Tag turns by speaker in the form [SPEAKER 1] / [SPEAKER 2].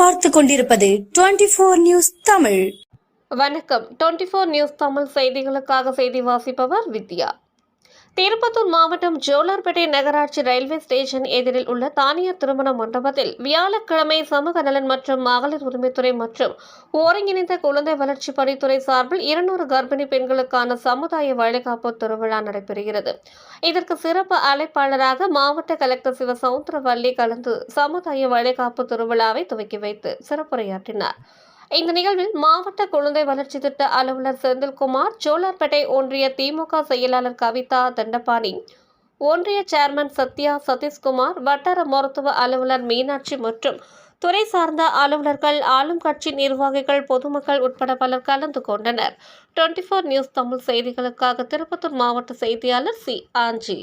[SPEAKER 1] பார்த்து கொண்டிருப்பது twenty four news Tamil.
[SPEAKER 2] வணக்கம். டுவெண்டி ஃபோர் நியூஸ் தமிழ் செய்திகளுக்காக செய்தி வாசிப்பவர் வித்யா. திருப்பத்தூர் மாவட்டம் ஜோலார்பேட்டை நகராட்சி ரயில்வே ஸ்டேஷன் எதிரில் உள்ள தானியார் திருமண மண்டபத்தில் வியாழக்கிழமை சமூக நலன் மற்றும் மகளிர் உரிமைத்துறை மற்றும் ஒருங்கிணைந்த குழந்தை வளர்ச்சி பணித்துறை சார்பில் இருநூறு கர்ப்பிணி பெண்களுக்கான சமுதாய வளைகாப்பு திருவிழா நடைபெறுகிறது. இதற்கு சிறப்பு அழைப்பாளராக மாவட்ட கலெக்டர் சிவ சவுந்தரவல்லி கலந்து சமுதாய வளைகாப்பு திருவிழாவை துவக்கி வைத்து சிறப்புரையாற்றினார். இந்த நிகழ்வில் மாவட்ட குழந்தை வளர்ச்சி திட்ட அலுவலர் செந்தில்குமார் ஜோலார்பேட்டை ஒன்றிய திமுக செயலாளர் கவிதா தண்டபாணி ஒன்றிய சேர்மன் சத்யா சதீஷ்குமார் வட்டார மருத்துவ அலுவலர் மீனாட்சி மற்றும் துறை சார்ந்த அலுவலர்கள் ஆளும் கட்சி நிர்வாகிகள் பொதுமக்கள் உட்பட பலர் கலந்து கொண்டனர். டுவெண்ட்டி ஃபோர் நியூஸ் தமிழ் செய்திகளுக்காக திருப்பத்தூர் மாவட்ட செய்தியாளர் சி. ஆஞ்சி.